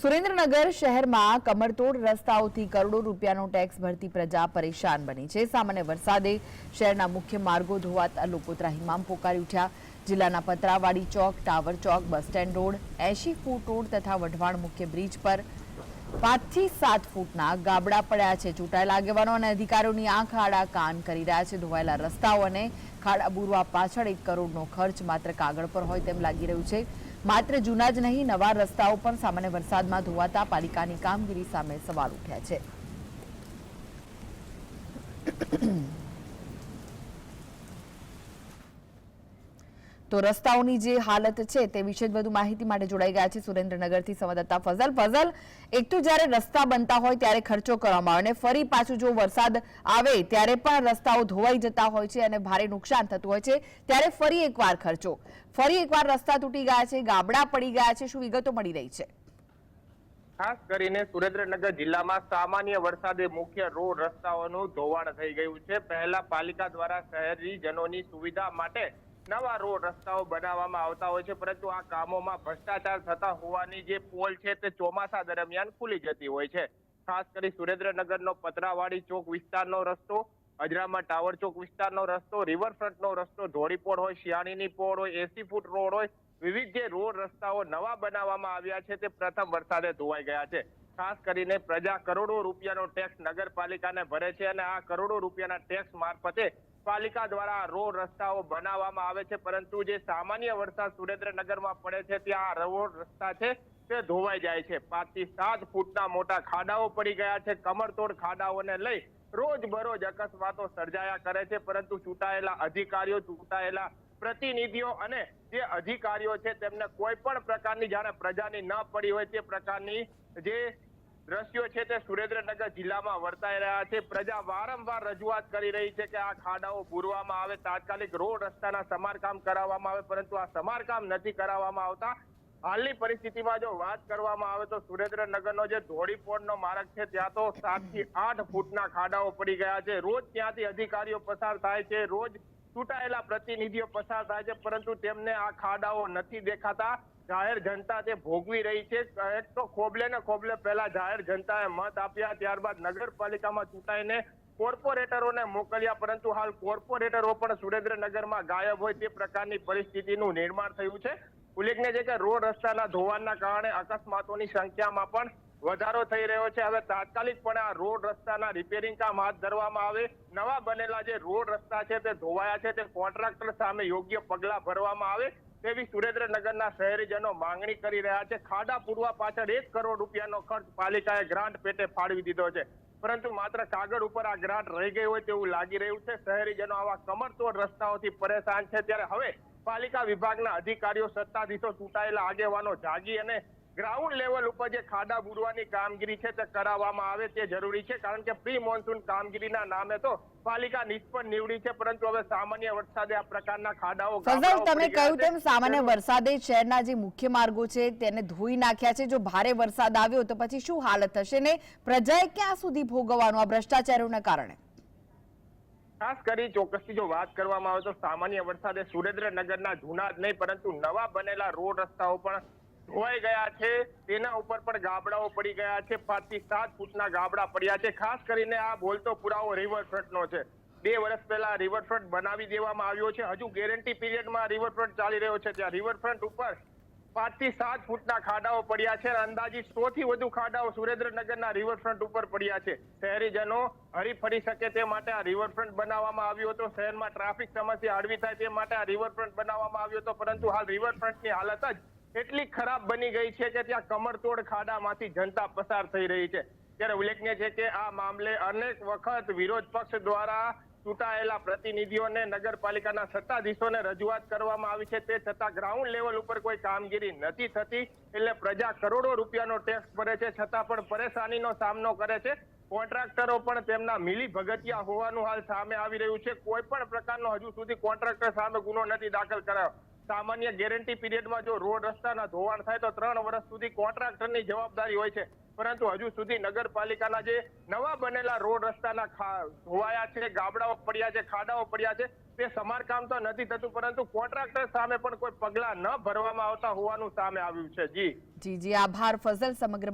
સુરેન્દ્રનગર શહેરમાં કમરતોડ રસ્તાઓથી કરોડો રૂપિયાનો ટેક્સ ભરતી પ્રજા પરેશાન બની છે. સામાન્ય વરસાદે શહેરના મુખ્ય માર્ગો ધોવાતા લોકો ત્રાહિમામ પોકારી ઉઠ્યા. જિલ્લાના પતરાવાડી ચોક, ટાવર ચોક, બસ સ્ટેન્ડ રોડ, એંશી ફૂટ રોડ તથા વઢવાણ મુખ્ય બ્રિજ પર પાંચથી સાત ફૂટના ગાબડા પડ્યા છે. ચૂંટાયેલા આગેવાનો અને અધિકારીઓની આંખ આડા કાન કરી રહ્યા છે. ધોવાયેલા રસ્તાઓ અને ખાડા બુરવા પાછળ એક કરોડનો ખર્ચ માત્ર કાગળ પર હોય તેમ લાગી રહ્યું છે. માત્ર જૂના જ નહીં, નવા રસ્તાઓ પણ સામાન્ય વરસાદમાં ધોવાતા પાલિકાની કામગીરી સામે સવાલ ઉઠ્યા છે. તો રસ્તાઓની જે હાલત છે તે વિશે વધુ માહિતી માટે જોડાઈ ગયા છે સુરેન્દ્રનગરથી સંવાદદાતા ફઝલ. ફઝલ, એક તો જ્યારે રસ્તા બનતા હોય ત્યારે ખર્ચો કરવામાં આવે અને ફરી પાછું જો વરસાદ આવે ત્યારે પણ રસ્તાઓ ધોવાઈ જતા હોય છે અને ભારે નુકસાન થતું હોય છે, ત્યારે ફરી એકવાર ખર્ચો. ફરી એકવાર રસ્તા તૂટી ગયા છે ગાબડા પડી ગયા છે, શું વિગતો મળી રહી છે? ખાસ કરીને સુરેન્દ્રનગર જિલ્લામાં સામાન્ય વરસાદે મુખ્ય રોડ રસ્તાઓનું ધોવાણ થઈ ગયું છે. પહેલા પાલિકા દ્વારા શહેરીજનોની સુવિધા માટે નવા રોડ રસ્તાઓ બનાવવામાં આવતા હોય છે, પરંતુ આ કામોમાં ભ્રષ્ટાચાર થતા હોવાની જે પોલ છે તે ચોમાસા દરમિયાન ખુલી જતી હોય છે. ખાસ કરી સુરેન્દ્રનગરનો પતરાવાડી ચોક વિસ્તારનો રસ્તો, અજરામાં ટાવર ચોક વિસ્તારનો રસ્તો, રિવરફ્રન્ટનો રસ્તો ધોળીપોળ હોય, શિયાળીની પોળ હોય, એસી ફૂટ રોડ હોય, વિવિધ જે રોડ રસ્તાઓ નવા બનાવવામાં આવ્યા છે તે પ્રથમ વરસાદે ધોવાઈ ગયા છે. ખાસ કરીને પ્રજા કરોડો રૂપિયાનો ટેક્સ નગરપાલિકાને ભરે છે અને આ કરોડો રૂપિયાના ટેક્સ મારફતે પાલિકા દ્વારા રોડ રસ્તાઓ બનાવવામાં આવે છે, પરંતુ જે સામાન્ય વરસાદ સુરેન્દ્રનગરમાં પડે છે, ત્યાં રોડ રસ્તા છે તે ધોવાઈ જાય છે. પાંચથી સાત ફૂટના મોટા ખાડાઓ પડી ગયા છે. કમરતોડ ખાડાઓને લઈ રોજ બરોજ અકસ્માતો સર્જાયા કરે છે, પરંતુ ચૂંટાયેલા અધિકારીઓ, ચૂંટાયેલા પ્રતિનિધિઓ અને જે અધિકારીઓ છે, તેમને કોઈ પણ પ્રકારની જાણે પ્રજાની ન પડી હોય તે પ્રકારની જે દ્રશ્યો છે તે સુરેન્દ્રનગર જિલ્લામાં વર્તાઈ રહ્યા છે. પ્રજા વારંવાર રજૂઆત કરી રહી છે કે આ ખાડાઓ પૂરવામાં આવે, તાત્કાલિક રોડ રસ્તાના સમારકામ કરાવવામાં આવે, પરંતુ આ સમારકામ નથી કરાવવામાં આવતા. હાલની પરિસ્થિતિમાં જો વાત કરવામાં આવે તો સુરેન્દ્રનગરનો જે ધોળીપોળનો માર્ગ છે, ત્યાં તો સાતથી આઠ ફૂટના ખાડાઓ પડી ગયા છે. રોજ ત્યાંથી અધિકારીઓ પસાર થાય છે, રોજ ચૂંટાયેલા પ્રતિનિધિઓ પસાર થાય છે, પરંતુ તેમને આ ખાડાઓ નથી દેખાતા. જાહેર જનતા તે ભોગવી રહી છે. એક તો ખોબલે ને ખોબલે પહેલા જાહેર જનતાએ મત આપ્યા, ત્યારબાદ નગરપાલિકામાં ચૂંટાઈને કોર્પોરેટરોને મોકલ્યા. પરંતુ હાલ કોર્પોરેટરો પણ સુરેન્દ્રનગરમાં ગાયબ હોય તે પ્રકારની પરિસ્થિતિનું નિર્માણ થયું છે. ઉલ્લેખનીય છે કે રોડ રસ્તાના ધોવાણના કારણે અકસ્માતોની સંખ્યામાં પણ વધારો થઈ રહ્યો છે. હવે તાત્કાલિક પણ આ રોડ રસ્તાના રિપેરિંગ કામ હાથ ધરવામાં આવે. નવા બનેલા જે રોડ રસ્તા છે તે ધોવાયા છે. તે કોન્ટ્રાક્ટર સામે યોગ્ય પગલા ભરવામાં આવે. તેવી સુરેન્દ્રનગરના શહેરીજનો માંગણી કરી રહ્યા છે. ખાડા પૂરવા પાછળ એક કરોડ રૂપિયાનો ખર્ચ પાલિકાએ ગ્રાન્ટ પેટે ફાળવી દીધો છે. પરંતુ માત્ર કાગળ ઉપર આ ગ્રાન્ટ રહી ગઈ હોય તેવું લાગી રહ્યું છે. શહેરીજનો આવા કમરતોડ રસ્તાઓથી પરેશાન છે. ત્યારે હવે પાલિકા વિભાગના અધિકારીઓ સત્તાધીશો ચૂંટાયેલા આગેવાનો જાગી અને ગ્રાઉન્ડ લેવલ ઉપર જે ખાડા બુરવાની કામગીરી છે તે કરાવવામાં આવે તે જરૂરી છે કારણ કે પ્રી મોન્સૂન કામગીરીના નામે તો પાલિકા નિષ્ફળ નીવડી છે પરંતુ હવે સામાન્ય વરસાદે આ પ્રકારના ખાડાઓ ફઝલ તમે કહ્યું તેમ સામાન્ય વરસાદે શહેરના જે મુખ્ય માર્ગો છે તેને ધોઈ નાખ્યા છે. જો ભારે વરસાદ આવ્યો તો પછી શું હાલત થશે ને પ્રજાએ ક્યાં સુધી ભોગવવાનું આ ભ્રષ્ટાચારોના કારણે? ખાસ કરી ચોક્કસથી જો વાત કરવામાં આવે તો સામાન્ય વરસાદે સુરેન્દ્રનગરના જૂના જ નહીં પરંતુ નવા બનેલા રોડ રસ્તાઓ પણ ધોવાઈ ગયા છે. તેના ઉપર પણ ગાબડાઓ પડી ગયા છે. પાંચથી સાત ફૂટના ગાબડા પડ્યા છે. ખાસ કરીને આ બોલતો પુરાવો રિવરફ્રન્ટનો છે. બે વર્ષ પહેલા રિવરફ્રન્ટ બનાવી દેવામાં આવ્યો છે. હજુ ગેરંટી પીરિયડમાં રિવરફ્રન્ટ ચાલી રહ્યો છે. ત્યાં રિવરફ્રન્ટ ઉપર પાંચથી સાત ફૂટના ખાડાઓ પડ્યા છે અને અંદાજિત સો થી વધુ ખાડાઓ સુરેન્દ્રનગરના રિવરફ્રન્ટ ઉપર પડ્યા છે. શહેરીજનો હરી ફરી શકે તે માટે આ રિવરફ્રન્ટ બનાવવામાં આવ્યો હતો. શહેરમાં ટ્રાફિક સમસ્યા હળવી થાય તે માટે આ રિવરફ્રન્ટ બનાવવામાં આવ્યો હતો. પરંતુ હાલ રિવરફ્રન્ટની હાલત જ એટલી ખરાબ બની ગઈ છે કે ત્યાં કમરતોડ ખાડામાંથી જનતા પસાર થઈ રહી છે. ત્યારે ઉલ્લેખનીય છે કે આ મામલે અનેક વખત વિરોધ પક્ષ દ્વારા ચૂંટાયેલા પ્રતિનિધિઓને નગરપાલિકાના સત્તાધીશોને રજૂઆત કરવામાં આવી છે. તે છતાં ગ્રાઉન્ડ લેવલ ઉપર કોઈ કામગીરી નથી થતી, એટલે પ્રજા કરોડો રૂપિયાનો ટેક્સ ભરે છે. છતાં પણ પરેશાનીનો સામનો કરે છે. કોન્ટ્રાક્ટરો પણ તેમના મિલી ભગતિયા હોવાનું હાલ સામે આવી રહ્યું છે. કોઈ પણ પ્રકારનો હજુ સુધી કોન્ટ્રાક્ટર સામે ગુનો નથી દાખલ કરાયો. સામાન્ય ગેરંટી પીરિયડમાં જો રોડ રસ્તાના ધોવાણ થાય તો ત્રણ વર્ષ સુધી કોન્ટ્રાક્ટરની જવાબદારી હોય છે. પરંતુ હજુ સુધી નગરપાલિકાના જે નવા બનેલા રોડ રસ્તાના ધોવાયા છે, ગાબડાઓ પડ્યા છે, ખાડાઓ પડ્યા છે, તે સમારકામ તો નથી થતું, પરંતુ કોન્ટ્રાક્ટર સામે પણ કોઈ પગલા ન ભરવામાં આવતા હોવાનું સામે આવ્યું છે. જી. જી જી. આભાર, ફઝલ સમગ્ર